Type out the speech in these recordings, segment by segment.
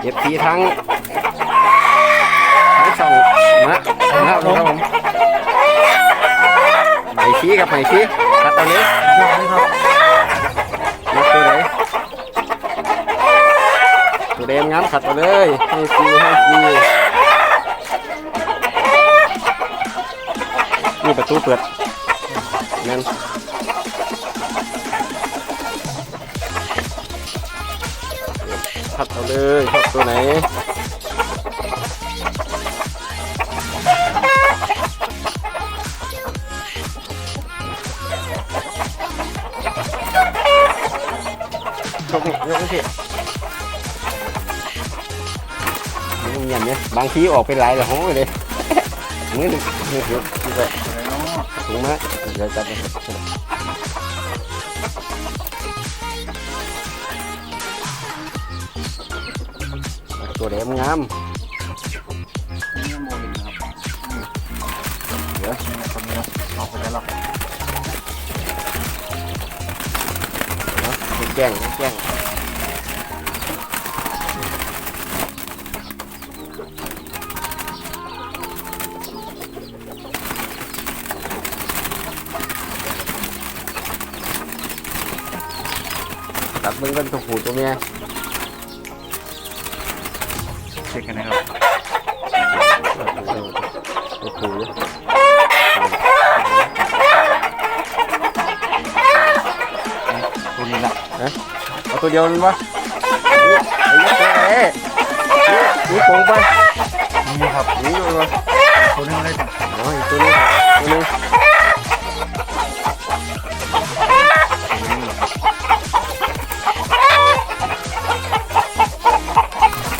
เก็บทีทั้งทั้งสองนะนะครับผมไหนชี้กับไหนชี้ตัดเอาเลยยอดเลยครับนับตัวไหนตัวแดงงามขัดเอาเลยให้ฟรีให้ฟรีนี่ประตูเปิดนั่น ขัดเอาเลยชอบตัวไหนชอบนี่ยกนี่สินี่มันยันเนี่ยบางทีออกไปหลายแล้วห้องเลยมือหนึ่งเดียวที่ไปอะไรเนาะถุงมาเดี๋ยวจับไป ตัวแดงงามนี่โมลินครับเดี๋ยวนี่นะตรงนี้นะเอาไปแล้วหรอกแจ้งแจ้งตัดเบิ้งกันตัวผู้ตัวเมีย ช็คกันนะครับตัวผู้ตัวนี้ละเอาตัวเดียวมันวะนี่ไอ้ยักษ์ตัวไหนนี่นี่โป่งไปนี่ครับนี่มันวะตัวนึงเลยอ๋ออีกตัวนี้ตัวนึง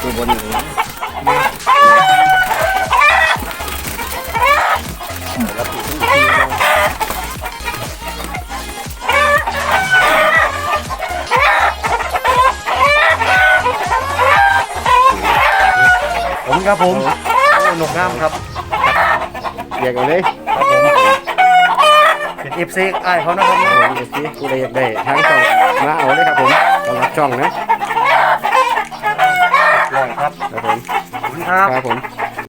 ตัวบนอยู่ ครับผมโอ้หนกงามครับเรียกเอาเลยครับผมเป็นเอฟซีไอ้ายเขานะครับผมเดี๋ยวสิผู้ใดอยากได้ทั้งช่องมาเอาเลยครับผมสำหรับช่องนะลอยครับครับผมขอบคุณครับ ครับผม